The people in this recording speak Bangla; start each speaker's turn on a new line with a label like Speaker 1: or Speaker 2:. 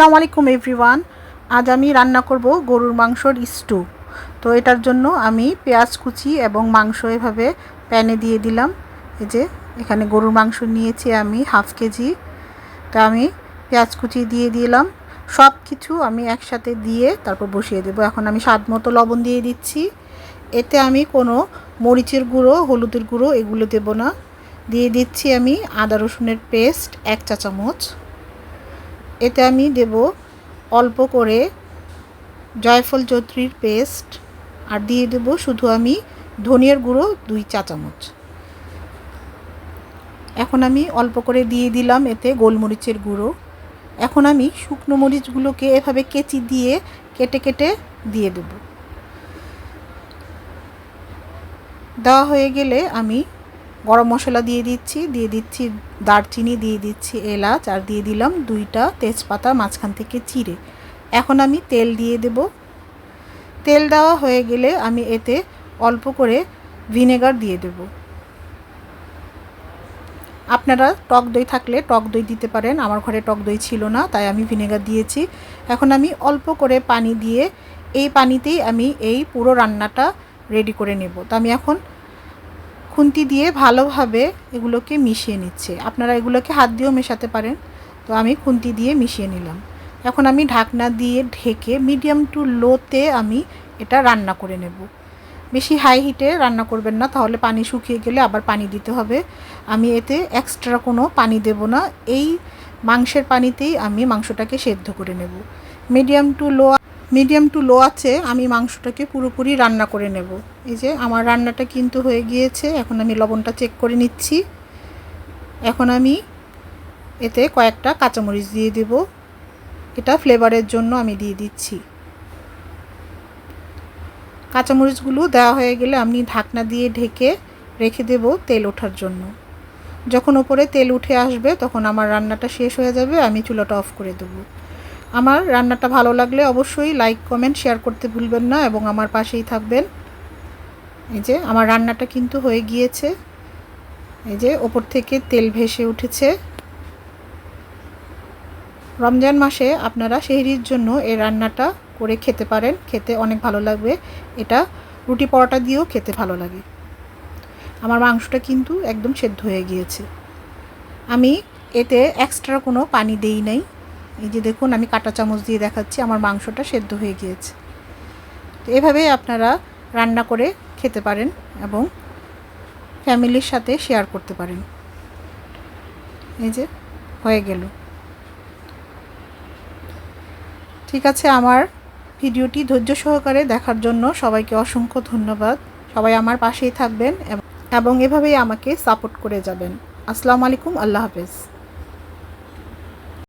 Speaker 1: আসসালামু আলাইকুম এভরিওয়ান আজ আমি রান্না করব গরুর মাংসর স্টু তো এটার জন্য আমি পেঁয়াজ কুচি এবং মাংস এভাবে প্যানে দিয়ে দিলাম। এই যে, এখানে গরুর মাংস নিয়েছি আমি হাফ কেজি। তা আমি পেঁয়াজ কুচি দিয়ে দিলাম। সব কিছু আমি একসাথে দিয়ে তারপর বসিয়ে দেবো। এখন আমি স্বাদ মতো লবণ দিয়ে দিচ্ছি। এতে আমি কোনো মরিচের গুঁড়ো, হলুদের গুঁড়ো এগুলো দেব না। দিয়ে দিচ্ছি আমি আদা রসুনের পেস্ট এক চা চামচ এতে আমি দেব অল্প করে জয়ফল চৌত্রীর পেস্ট আর দিয়ে দেব শুধু আমি ধনিয়ার গুঁড়ো দুই চা চামচ। এখন আমি অল্প করে দিয়ে দিলাম এতে গোলমরিচের গুঁড়ো। এখন আমি শুকনো মরিচগুলোকে এভাবে কেচি দিয়ে কেটে কেটে দিয়ে দেব। দেওয়া হয়ে গেলে আমি গরম মশলা দিয়ে দিচ্ছি দিয়ে দিচ্ছি দারচিনি, দিয়ে দিচ্ছি এলাচ, আর দিয়ে দিলাম দুইটা তেজপাতা, মাঝখান থেকে চিড়ে। এখন আমি তেল দিয়ে দেব। তেল দেওয়া হয়ে গেলে আমি এতে অল্প করে ভিনেগার দিয়ে দেব। আপনারা টক দই থাকলে টক দই দিতে পারেন। আমার ঘরে টক দই ছিল না, তাই আমি ভিনেগার দিয়েছি। এখন আমি অল্প করে পানি দিয়ে, এই পানিতেই আমি এই পুরো রান্নাটা রেডি করে নেব। তো আমি এখন খুন্তি দিয়ে ভালোভাবে এগুলোকে মিশিয়ে নিচ্ছে। আপনারা এগুলোকে হাত দিয়েও মেশাতে পারেন। তো আমি খুন্তি দিয়ে মিশিয়ে নিলাম। এখন আমি ঢাকনা দিয়ে ঢেকে মিডিয়াম টু লোতে আমি এটা রান্না করে নেব। বেশি হাই হিটে রান্না করবেন না, তাহলে পানি শুকিয়ে গেলে আবার পানি দিতে হবে। আমি এতে এক্সট্রা কোনো পানি দেব না। এই মাংসের পানিতেই আমি মাংসটাকে সেদ্ধ করে নেব। Medium to low medium to low আছে, আমি মাংসটাকে পুরোপুরি রান্না করে নেব। এই যে আমার রান্নাটা কিন্তু হয়ে গিয়েছে, এখন আমি লবণটা চেক করে নিচ্ছি। এখন আমি এতে কয়েকটা কাঁচামরিচ দিয়ে দেব। এটা ফ্লেভারের জন্য আমি দিয়ে দিচ্ছি। কাঁচামরিচগুলো দেওয়া হয়ে গেলে আমি ঢাকনা দিয়ে ঢেকে রেখে দেব তেল ওঠার জন্য। যখন ওপরে তেল উঠে আসবে, তখন আমার রান্নাটা শেষ হয়ে যাবে, আমি চুলাটা অফ করে দেবো। আমার রান্নাটা ভালো লাগলে অবশ্যই লাইক কমেন্ট শেয়ার করতে ভুলবেন না এবং আমার পাশেই থাকবেন। এই যে আমার রান্নাটা কিন্তু হয়ে গিয়েছে। এই যে ওপর থেকে তেল ভেসে উঠেছে। রমজান মাসে আপনারা সেহরির জন্য এই রান্নাটা করে খেতে পারেন। খেতে অনেক ভালো লাগবে। এটা রুটি পরোটা দিয়েও খেতে ভালো লাগে। আমার মাংসটা কিন্তু একদম সেদ্ধ হয়ে গিয়েছে। আমি এতে এক্সট্রা কোনো পানি দেই নাই। এই যে দেখুন, আমি কাটা চামচ দিয়ে দেখাচ্ছি, আমার মাংসটা সেদ্ধ হয়ে গিয়েছে। তো এভাবেই আপনারা রান্না করে খেতে পারেন এবং ফ্যামিলির সাথে শেয়ার করতে পারেন। এই যে, হয়ে গেল। ঠিক আছে, আমার ভিডিওটি ধৈর্য সহকারে দেখার জন্য সবাইকে অসংখ্য ধন্যবাদ। সবাই আমার পাশেই থাকবেন এবং এভাবেই আমাকে সাপোর্ট করে যাবেন। আসসালামু আলাইকুম, আল্লাহ হাফেজ।